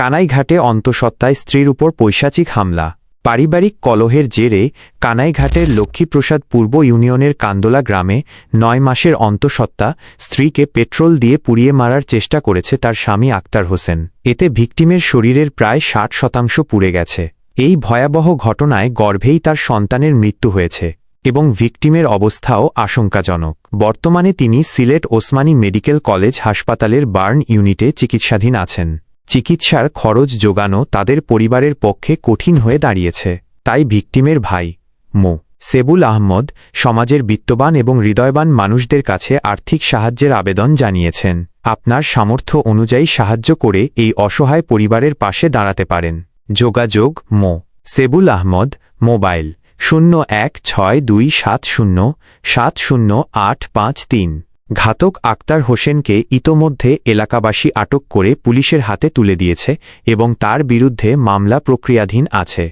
কানাইঘাটে অন্তঃসত্ত্বায় স্ত্রীর উপর পৈশাচিক হামলা। পারিবারিক কলহের জেরে কানাইঘাটের লক্ষ্মীপ্রসাদ পূর্ব ইউনিয়নের কান্দোলা গ্রামে নয় মাসের অন্তঃসত্ত্বা স্ত্রীকে পেট্রোল দিয়ে পুড়িয়ে মারার চেষ্টা করেছে তার স্বামী আক্তার হোসেন। এতে ভিকটিমের শরীরের প্রায় ষাট শতাংশ পুড়ে গেছে। এই ভয়াবহ ঘটনায় গর্ভেই তার সন্তানের মৃত্যু হয়েছে এবং ভিকটিমের অবস্থাও আশঙ্কাজনক। বর্তমানে তিনি সিলেট ওসমানী মেডিকেল কলেজ হাসপাতালের বার্ন ইউনিটে চিকিৎসাধীন আছেন। চিকিৎসার খরচ যোগানো তাদের পরিবারের পক্ষে কঠিন হয়ে দাঁড়িয়েছে, তাই ভিকটিমের ভাই, মো. সেবুল আহমদ, সমাজের বিত্তবান এবং হৃদয়বান মানুষদের কাছে আর্থিক সাহায্যের আবেদন জানিয়েছেন। আপনার সামর্থ্য অনুযায়ী সাহায্য করে এই অসহায় পরিবারের পাশে দাঁড়াতে পারেন। যোগাযোগ, মো. সেবুল আহমদ, মোবাইল, শূন্য এক ছয় দুই সাত শূন্য সাত শূন্য আট পাঁচ তিন। ঘাতক আক্তার হোসেনকে ইতোমধ্যে এলাকাবাসী আটক করে পুলিশের হাতে তুলে দিয়েছে এবং তার বিরুদ্ধে মামলা প্রক্রিয়াধীন আছে।